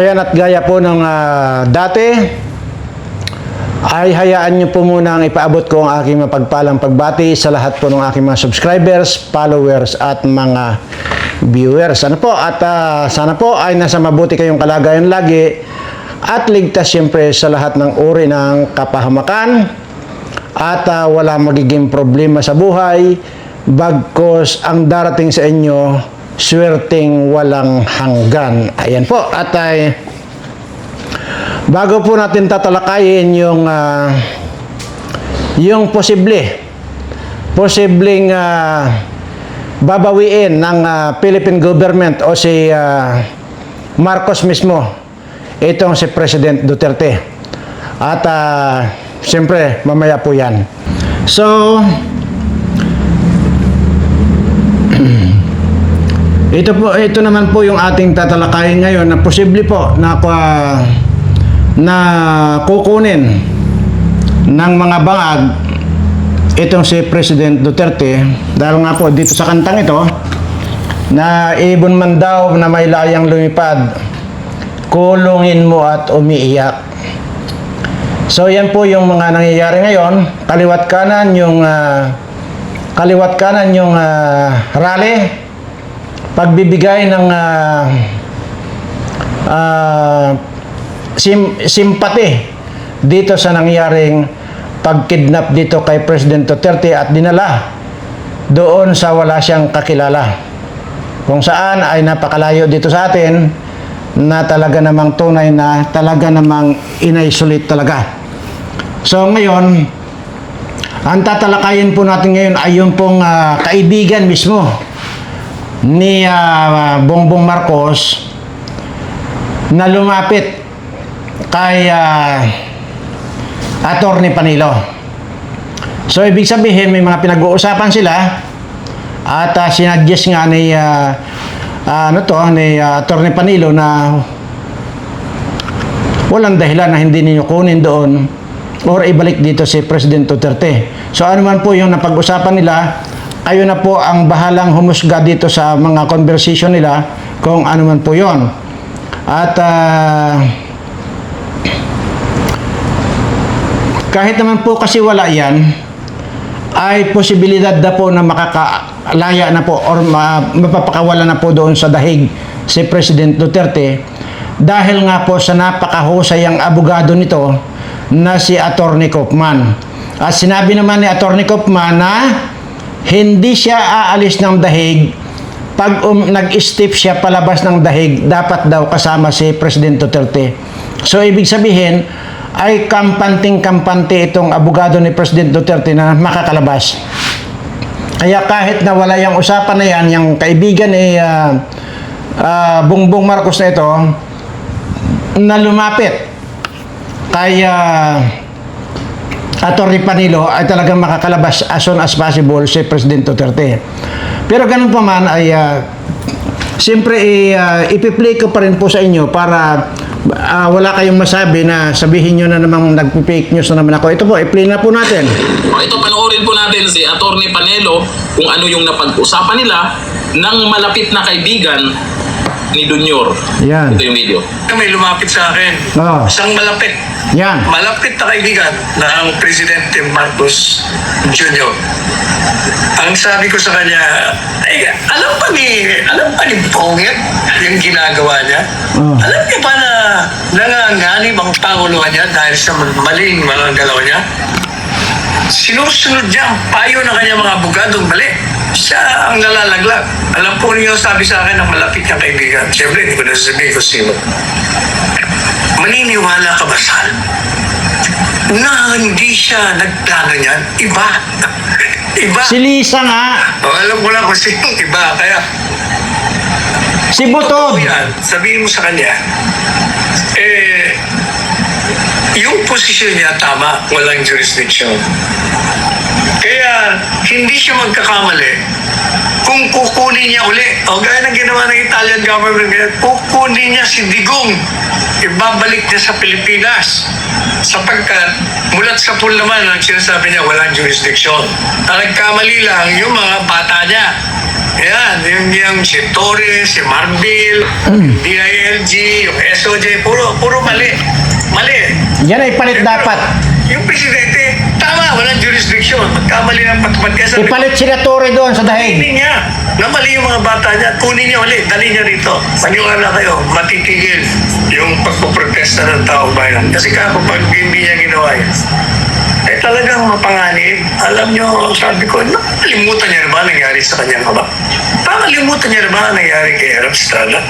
Ayan at gaya po ng ah, dati, ay hayaan niyo po muna ang ipaabot ko ang aking mapagpalang pagbati sa lahat po ng aking mga subscribers, followers at mga viewers. Ano po? At ah, sana po ay nasa mabuti kayong kalagayan lagi at ligtas siyempre sa lahat ng uri ng kapahamakan at ah, wala magiging problema sa buhay bagkos ang darating sa inyo swerteng walang hanggan. Ayan po. At ay bago po natin tatalakayin yung ah, yung posible posibleng ah, babawiin ng ah, Philippine government o si ah, Marcos mismo itong si President Duterte at ah, siyempre mamaya po yan so ito po ito naman po yung ating tatalakayin ngayon na posible po na ah, na kukunin ng mga bangag itong si President Duterte. Dahil nga po dito sa kantang ito na ibon man daw na may layang lumipad kulungin mo at umiiyak. So yan po yung mga nangyayari ngayon. Kaliwat kanan yung ah, kaliwat kanan yung ah, rally pagbibigay ng ah, ah, sim- simpati dito sa nangyaring pagkidnap dito kay President Duterte at dinala doon sa wala siyang kakilala. Kung saan ay napakalayo dito sa atin na talaga namang tunay na talaga namang in-isolate talaga. So ngayon, ang tatalakayin po natin ngayon ay yung pong ah, kaibigan mismo ni ah, Bongbong Marcos na lumapit kay uh, Attorney Panilo. So ibig sabihin may mga pinag-uusapan sila at uh, sinadjust nga ni ah, ah, ano to ni ah, Attorney Panilo na walang dahilan na hindi ninyo kunin doon or ibalik dito si President Duterte. So ano man po yung napag-usapan nila, kayo na po ang bahalang humusga dito sa mga conversation nila kung ano man po yon. At ah, kahit naman po kasi wala yan, ay posibilidad na po na makakalaya na po or ma- mapapakawala na po doon sa dahig si President Duterte dahil nga po sa napakahusay ang abogado nito na si Attorney Kaufman. At sinabi naman ni Attorney Kaufman na hindi siya aalis ng dahig pag um, nag-step siya palabas ng dahig, dapat daw kasama si President Duterte. So, ibig sabihin, ay kampanting-kampante itong abogado ni President Duterte na makakalabas. Kaya kahit na wala yung usapan na yan, yung kaibigan ni ah, ah, Bongbong Marcos na ito, na lumapit kay ah, Attorney Panilo ay talagang makakalabas as soon as possible si President Duterte. Pero ganun pa man ay ah, siyempre ah, ipiplay ko pa rin po sa inyo para ah, wala kayong masabi na sabihin nyo na namang nagpi-fake news na naman ako. Ito po, i-play na po natin. Ito panoorin po natin si Attorney Panelo kung ano yung napag-usapan nila ng malapit na kaibigan ni Dunyor. Yan. Ito yung video. may lumapit sa akin. Oo. Isang malapit. Yan. Malapit na kaibigan na ang Presidente Marcos Jr. Ang sabi ko sa kanya, ay, alam pa ni, alam pa ni Pongit yung ginagawa niya? Oo. Alam niya ba na nanganganib ang panguluhan niya dahil sa maling mga galaw niya? Sinusunod niya ang payo ng kanyang mga abogadong mali. Siya ang nalalaglag. Alam po niyo sabi sa akin ng malapit niyang kaibigan. Siyempre, hindi ko na sasabihin kung sino. Maniniwala ka ba, Sal? Na hindi siya nagplano niyan? Iba. Iba. Si Lisa nga, O, alam ko lang kung sino iba. Kaya, si Butod. Sabihin mo sa kanya, eh, yung posisyon niya tama, walang jurisdiction. Kaya, hindi siya magkakamali kung kukunin niya uli. O gaya ng ginawa ng Italian government, kukunin niya si Digong. Ibabalik niya sa Pilipinas. Sapagkat, mulat sa pool naman, ang sinasabi niya, walang jurisdiction. Nagkamali lang, yung mga bata niya. Yan, yung, yung si Torres, si Marbil, DILG, yung SOJ, puro, puro mali. Mali. Yan ay palit dapat. Yung presidente, tama, walang jurisdiction. Magkamali ng patupad. Kaya sabi Ipalit sila Torre doon sa dahig. kunin niya. Na mali yung mga bata niya, kunin niya ulit, dali niya rito. Maniwala kayo, matitigil yung pagpuprotesta ng tao bayan. Kasi kapag hindi niya ginawa yan, eh talagang mapanganib. Alam niyo, sabi ko, nakalimutan niya na ba nangyari sa kanyang kaba? Nakalimutan niya na ba nangyari kay Arab Estrada?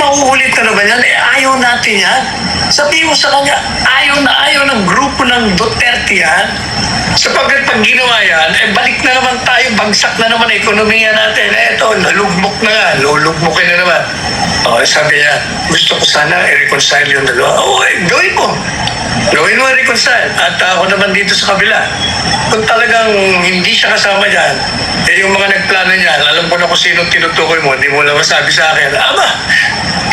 Mauulit na naman yan. Eh, ayaw natin yan. Sabihin mo sa kanya, ayaw na ayaw ng grupo ng Duterte yan. Sapagkat pag ginawa yan, eh balik na naman tayo, bagsak na naman ekonomiya natin. Eh, ito, nalugmok na nga, lulugmokin na naman. O, sabi niya, gusto ko sana i-reconcile yung dalawa. Oo, eh, gawin mo. Gawin mo reconcile. At ako naman dito sa kabila. Kung talagang hindi siya kasama dyan, eh yung mga nagplano niyan, alam ko na kung sino tinutukoy mo, hindi mo lang masabi sa akin, Aba,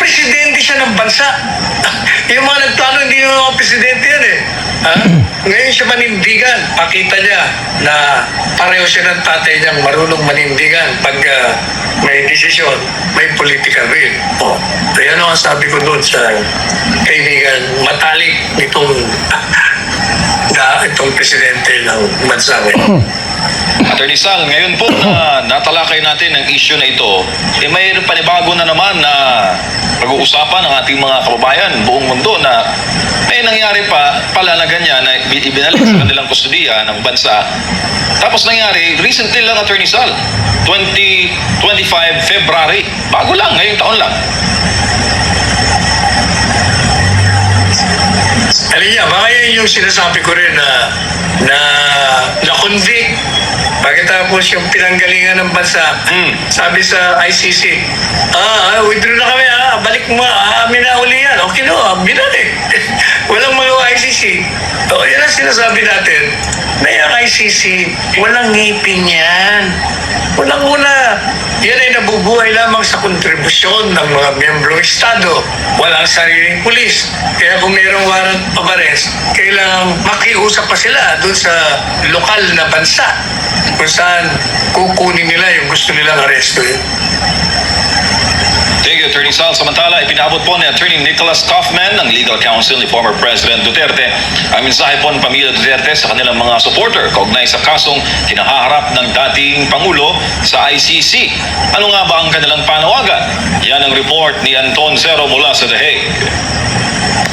presidente siya ng bansa. yung mga nagplano, hindi yung mga presidente yan eh. Ha? Ngayon siya manindigan. Pakita niya na pareho siya ng tatay niyang marunong manindigan pag ah, may desisyon, may political will. Oh, yan ang sabi ko doon sa kaibigan matalik nitong na itong presidente ng bansa ngayon. Attorney Sang, ngayon po na natalakay natin ang issue na ito, eh may panibago na naman na pag-uusapan ng ating mga kababayan buong mundo na may nangyari pa pala na ganyan na ibinalik sa kanilang kustudiya ng bansa. Tapos nangyari, recently lang Attorney Sal, 2025 February, bago lang, ngayong taon lang. Alin niya, baka yan yung sinasabi ko rin na na na-convict pagkatapos yung pinanggalingan ng bansa Hmm. sabi sa ICC ah, ah withdraw na kami ah, balik mo ah, amin na uli yan okay no, binalik walang mga ICC o yan ang sinasabi natin na yung ICC walang ngipin yan walang una yan ay nabubuhay lamang sa kontribusyon ng mga miyembrong Estado. Walang sariling pulis. Kaya kung mayroong warrant of arrest, kailangan makiusap pa sila doon sa lokal na bansa kung saan kukunin nila yung gusto nilang aresto. Thank you, Attorney Sal. Samantala, ipinabot po ni Attorney Nicholas Kaufman ng legal counsel ni former President Duterte ang mensahe po ng pamilya Duterte sa kanilang mga supporter kaugnay sa kasong kinahaharap ng dating Pangulo sa ICC. Ano nga ba ang kanilang panawagan? Yan ang report ni Anton Zero mula sa The Hague.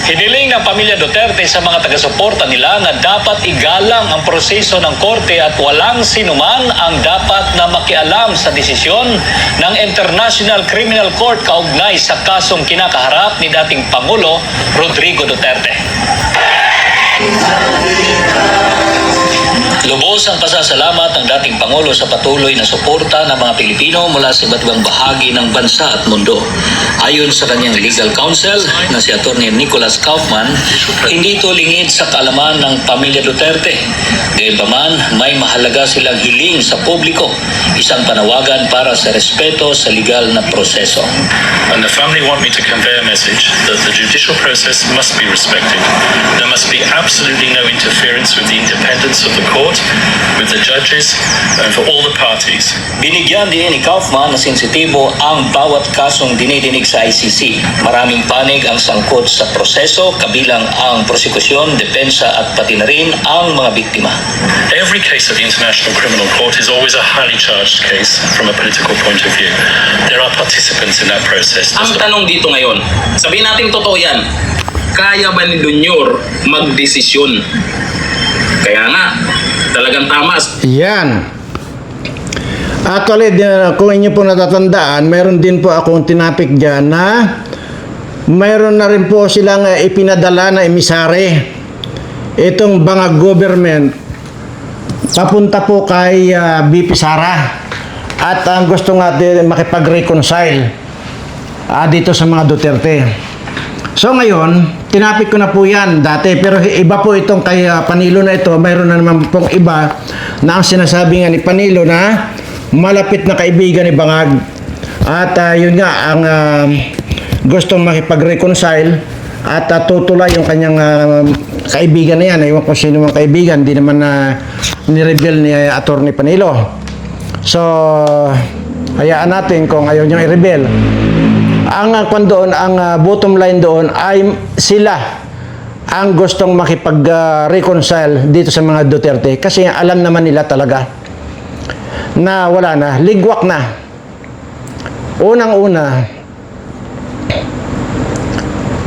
Hiniling ng pamilya Duterte sa mga taga-suporta nila na dapat igalang ang proseso ng korte at walang sinuman ang dapat na makialam sa desisyon ng International Criminal Court kaugnay sa kasong kinakaharap ni dating Pangulo Rodrigo Duterte. Lubos ang pasasalamat ng dating Pangulo sa patuloy na suporta ng mga Pilipino mula sa iba't ibang bahagi ng bansa at mundo. Ayon sa kanyang legal counsel na si Atty. Nicholas Kaufman, hindi ito lingid sa kaalaman ng pamilya Duterte. Gayunpaman, may mahalaga silang hiling sa publiko, isang panawagan para sa respeto sa legal na proseso. And the family want me to convey a message that the judicial process must be respected. There must be absolutely no interference with the independence of the court, with the judges, and for all the parties. Binigyan din ni Kaufman na sensitibo ang bawat kasong dinidinig sa ICC. Maraming panig ang sangkot sa proseso, kabilang ang prosekusyon, depensa at pati na rin ang mga biktima. Every case at the International Criminal Court is always a highly charged case from a political point of view. There are participants in that process. Ang tanong dito ngayon, sabihin natin totoo yan, kaya ba ni Dunyor magdesisyon? Kaya nga, talagang tama. Yan. Actually, kung inyo po natatandaan, mayroon din po akong tinapik dyan na mayroon na rin po silang eh, ipinadala na emisary. Itong bangag government, papunta po kay ah, BP Sara. At ang gusto nga din makipag-reconcile ah, dito sa mga Duterte. So ngayon, tinapik ko na po yan dati pero iba po itong kay ah, Panilo na ito. Mayroon na naman pong iba na ang sinasabi nga ni Panilo na malapit na kaibigan ni Bangag. At ah, yun nga ang ah, gustong makipag-reconcile at uh, tutulay yung kanyang ah, kaibigan na yan. Ewan ko sino mang kaibigan, di naman na ni-reveal ni uh, Atty. Panilo. So, Hayaan natin kung ayaw niyang i-rebel. Ang uh, doon, ang ah, bottom line doon ay sila ang gustong makipag-reconcile dito sa mga Duterte kasi alam naman nila talaga na wala na, ligwak na. Unang-una,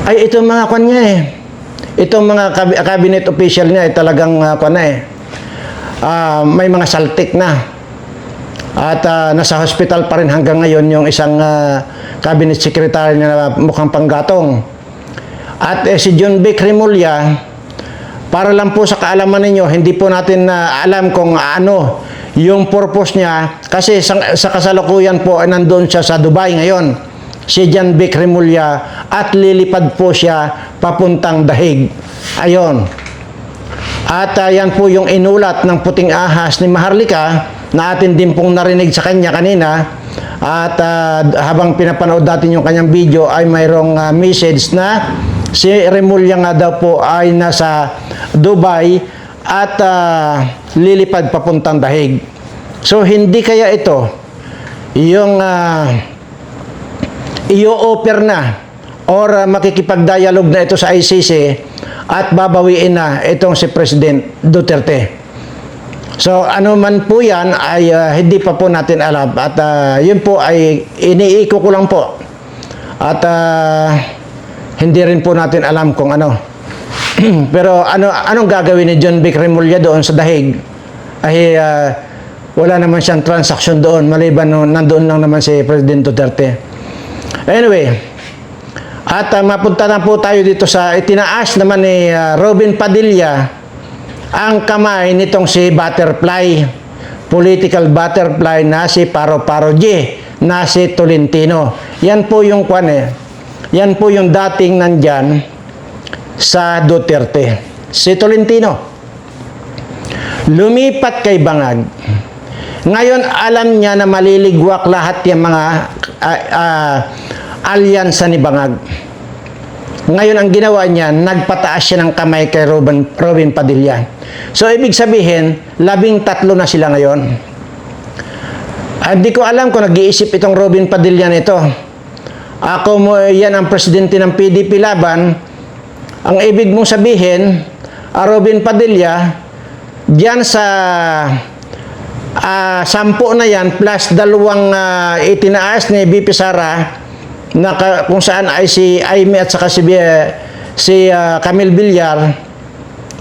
ay itong mga kwan niya eh. Itong mga cabinet official niya ay talagang uh, kwan na eh. Ah, may mga saltik na. At ah, nasa hospital pa rin hanggang ngayon yung isang ah, cabinet secretary na mukhang panggatong. At eh, si John B. Cremulya, para lang po sa kaalaman ninyo, hindi po natin na alam kung ano yung purpose niya kasi sa, sa kasalukuyan po ay nandoon siya sa Dubai ngayon si John B. Cremulya at lilipad po siya papuntang Dahig. Ayon. At ah, yan po yung inulat ng puting ahas ni Maharlika na atin din pong narinig sa kanya kanina. At ah, habang pinapanood natin yung kanyang video ay mayroong ah, message na si Remulla nga daw po ay nasa Dubai at ah, lilipad papuntang Dahig. So hindi kaya ito yung ah, i-offer na or uh, makikipag-dialogue na ito sa ICC at babawiin na itong si President Duterte. So ano man po yan ay uh, hindi pa po natin alam at uh, yun po ay iniiko ko lang po at uh, hindi rin po natin alam kung ano. Pero ano anong gagawin ni John B. Cremulya doon sa Dahig ay uh, wala naman siyang transaction doon maliban no, nandoon lang naman si President Duterte. Anyway, at uh, mapunta na po tayo dito sa itinaas naman ni uh, Robin Padilla ang kamay nitong si Butterfly, political butterfly na si Paro Paro J, na si Tolentino. Yan po yung kwan eh. Yan po yung dating nandyan sa Duterte. Si Tolentino. Lumipat kay Bangag. Ngayon, alam niya na maliligwak lahat yung mga uh, uh, alyansa ni Bangag. Ngayon, ang ginawa niya, nagpataas siya ng kamay kay Robin, Robin Padilla. So, ibig sabihin, labing tatlo na sila ngayon. Hindi ko alam kung nag-iisip itong Robin Padilla nito. Ako mo, yan ang presidente ng PDP Laban. Ang ibig mong sabihin, ah, Robin Padilla, diyan sa ah, sampu na yan plus dalawang ah, itinaas ni BP Sara na kung saan ay si Aimee at saka si, Bi- si ah, Camille Villar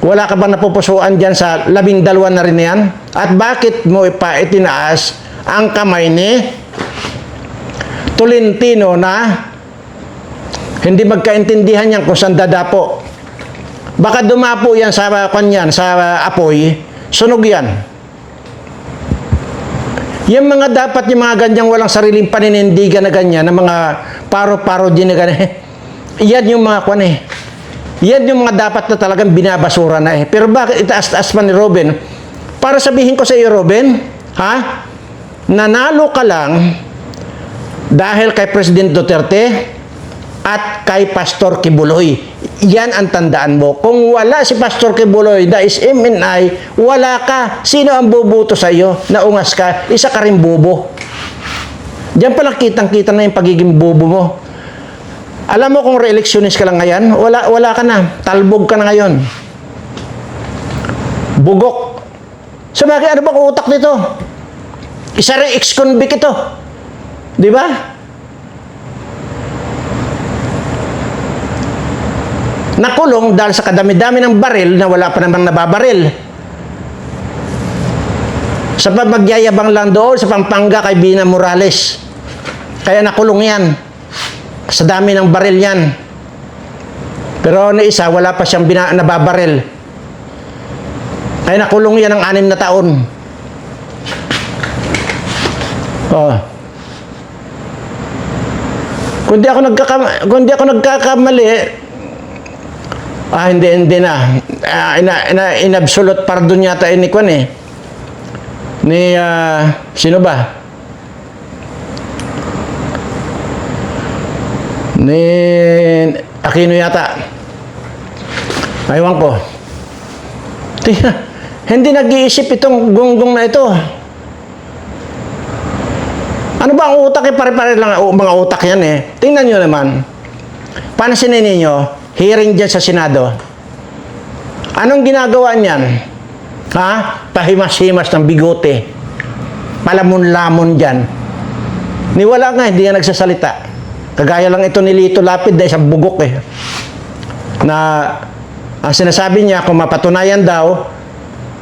wala ka ba napupusuan dyan sa labing dalawa na rin yan? At bakit mo pa itinaas ang kamay ni Tolentino na hindi magkaintindihan yan kung saan dadapo. Baka dumapo yan sa kanyan, sa apoy, sunog yan. Yung mga dapat yung mga ganyang walang sariling paninindigan na ganyan, na mga paro-paro din na ganyan, yan yung mga kwan eh. Yan yung mga dapat na talagang binabasura na eh. Pero bakit itaas-taas pa ni Robin? Para sabihin ko sa iyo, Robin, ha? Nanalo ka lang dahil kay President Duterte at kay Pastor Kibuloy. Yan ang tandaan mo. Kung wala si Pastor Kibuloy, that is MNI, wala ka. Sino ang bubuto sa iyo? Naungas ka, isa ka rin bobo. Diyan pala kitang-kita na yung pagiging bobo mo. Alam mo kung re-electionist ka lang ngayon, wala, wala ka na. Talbog ka na ngayon. Bugok. Sa bagay, ano bang utak nito? Isa rin ex-convict ito. Di ba? Nakulong dahil sa kadami-dami ng baril na wala pa namang nababaril. Sa pagmagyayabang lang doon sa Pampanga kay Bina Morales. Kaya nakulong yan. Sa dami ng baril yan. Pero na isa, wala pa siyang bina, nababaril. Kaya nakulong yan ng anim na taon. Oh. Kung di ako nagkakam kung di ako nagkakamali, ah hindi hindi na. Ah, ina, ina, inabsolute pardon yata ini kwan eh. Ni ah, sino ba? Ni Aquino yata. Aywan ko. Tingnan, hindi nag-iisip itong gunggong na ito. Ano ba ang utak? Eh, pare-pare lang ang mga utak yan eh. Tingnan nyo naman. Pansinin ninyo, hearing dyan sa Senado. Anong ginagawa niyan? Ha? Pahimas-himas ng bigote. Palamon-lamon dyan. Niwala nga, hindi nga nagsasalita. Kagaya lang ito ni Lito Lapid na isang bugok eh. Na ang sinasabi niya, kung mapatunayan daw,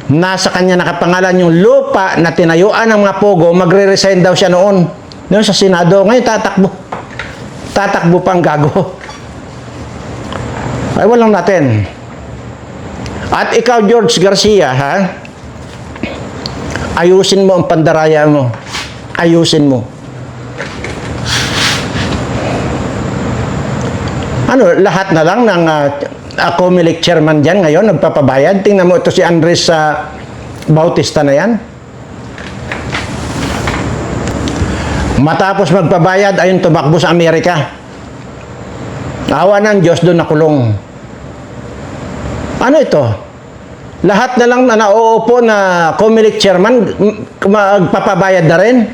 nasa kanya nakapangalan yung lupa na tinayuan ng mga pogo, magre-resign daw siya noon. Noon sa Senado. Ngayon tatakbo. Tatakbo pa ang gago. Ay, walang natin. At ikaw, George Garcia, ha? Ayusin mo ang pandaraya mo. Ayusin mo. Ano, lahat na lang ng uh, ako milik chairman dyan ngayon, nagpapabayad. Tingnan mo ito si Andres sa Bautista na yan. Matapos magpabayad, ayun tumakbo sa Amerika. Awa ng Diyos doon nakulong. Ano ito? Lahat na lang na nauupo na Comelec chairman, m- magpapabayad na rin.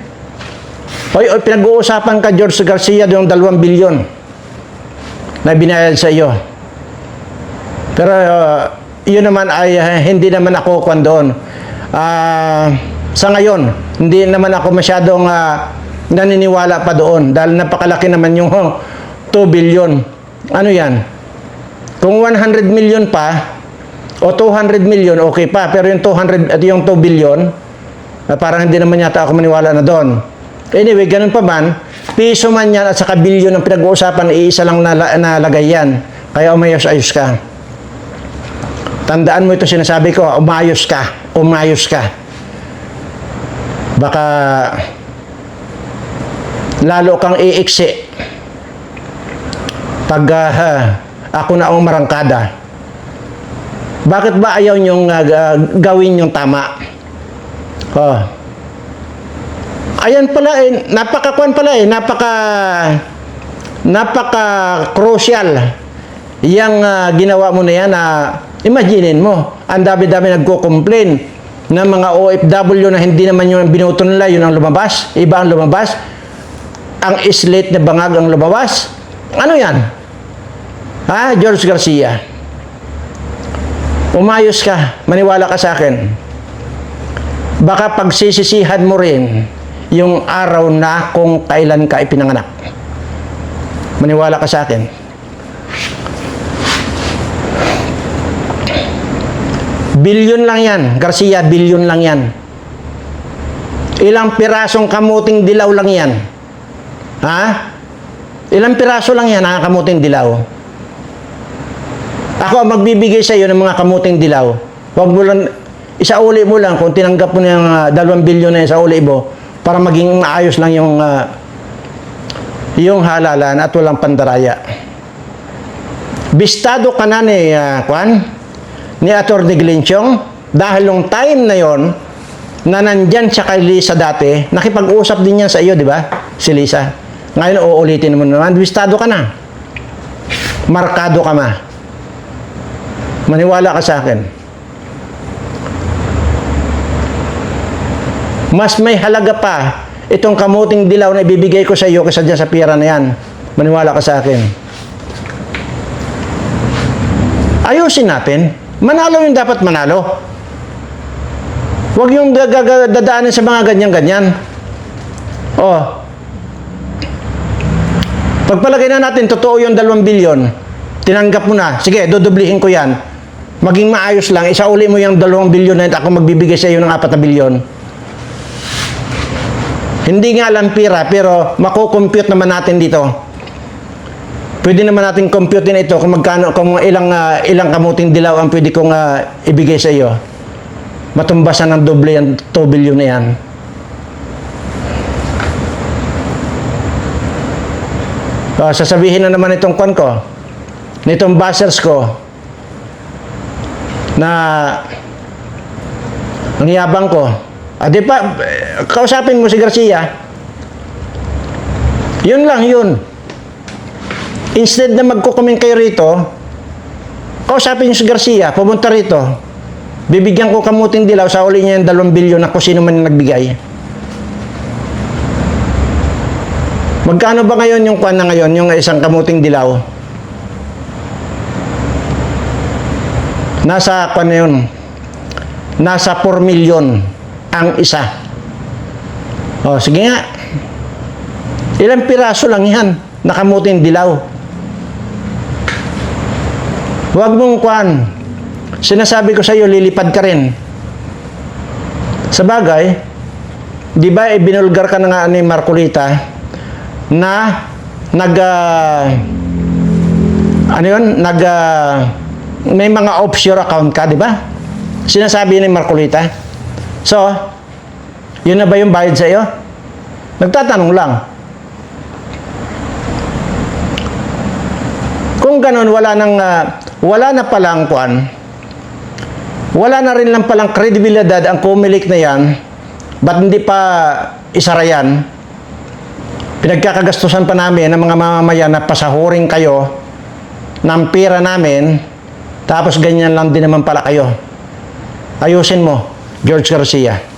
Hoy, oy, pinag-uusapan ka, George Garcia, yung dalawang bilyon na binayad sa iyo. Pero uh, yun naman ay uh, hindi naman ako kwan doon. Ah, sa ngayon, hindi naman ako masyadong uh, naniniwala pa doon dahil napakalaki naman yung 2 billion. Ano yan? Kung 100 million pa o 200 million, okay pa. Pero yung 200 at yung 2 billion, uh, parang hindi naman yata ako maniwala na doon. Anyway, ganun pa man, piso man yan at saka bilyon ang pinag-uusapan, iisa lang nala- nalagay yan. Kaya umayos-ayos ka. Tandaan mo ito sinasabi ko, umayos ka, umayos ka. Baka lalo kang iiksi pag ah, ako na ang marangkada. Bakit ba ayaw niyong ga- gawin yung tama? Oh. Ayan pala eh, napaka-kwan pala eh, napaka napaka crucial yang ah, ginawa mo na yan na imaginein mo, ang dami-dami nagko-complain ng mga OFW na hindi naman yung binuto nila, yun ang lumabas, iba ang lumabas, ang islet na bangag ang lumabas. Ano yan? Ha, George Garcia? Umayos ka, maniwala ka sa akin baka pagsisisihan mo rin yung araw na kung kailan ka ipinanganak. Maniwala ka sa akin. Bilyon lang yan. Garcia, bilyon lang yan. Ilang pirasong kamuting dilaw lang yan. Ha? Ilang piraso lang yan, ha, kamuting dilaw. Ako ang magbibigay sa iyo ng mga kamuting dilaw. Huwag mo lang, isauli mo lang kung tinanggap mo yung ah, dalawang bilyon na sa uli mo para maging maayos lang yung ah, yung halalan at walang pandaraya. Bistado ka na ni ah, Kwan, ni Atty. Glinchong dahil nung time na yon na nandyan siya kay Lisa dati, nakipag-usap din yan sa iyo, di ba? Si Lisa. Ngayon, uulitin mo naman, bistado ka na. Markado ka ma. Maniwala ka sa akin. Mas may halaga pa itong kamuting dilaw na ibibigay ko sa iyo kaysa dyan sa pira na yan. Maniwala ka sa akin. Ayusin natin. Manalo yung dapat manalo. Huwag yung dadaanin sa mga ganyan-ganyan. Oh. Pagpalagay na natin, totoo yung dalawang bilyon. Tinanggap mo na. Sige, dodoblihin ko yan. Maging maayos lang. Isauli mo yung dalawang bilyon na ako magbibigay sa iyo ng apat na bilyon. Hindi nga lang pira, pero makukompute naman natin dito. Pwede naman natin computein ito kung magkano kung ilang ah, ilang kamuting dilaw ang pwede kong ah, ibigay sa iyo. Matumbasan ng doble yung 2 billion na yan. O, sasabihin na naman itong kwan ko, nitong buzzers ko, na ang yabang ko. Ah, di pa, kausapin mo si Garcia. Yun lang, yun. Instead na magkukumin kayo rito, kausapin niyo si Garcia, pumunta rito. Bibigyan ko kamuting dilaw sa uli niya yung dalawang bilyon na kung sino man nagbigay. Magkano ba ngayon yung kwan na ngayon, yung isang kamuting dilaw? Nasa kwan na yun. Nasa 4 million ang isa. O, sige nga. Ilang piraso lang yan, nakamuting dilaw. Huwag mong kwan. Sinasabi ko sa iyo, lilipad ka rin. Sa bagay, di ba ibinulgar ka na nga ni Marcolita na nag ah, ano yun, nag ah, may mga offshore account ka, di ba? Sinasabi ni Marcolita. So, yun na ba yung bayad sa iyo? Nagtatanong lang. Kung ganun, wala nang, ah, wala na palang kuan, wala na rin lang palang kredibilidad ang kumilik na yan, ba't hindi pa isara yan? Pinagkakagastusan pa namin ng mga mamamayan na pasahuring kayo ng pera namin, tapos ganyan lang din naman pala kayo. Ayusin mo, George Garcia.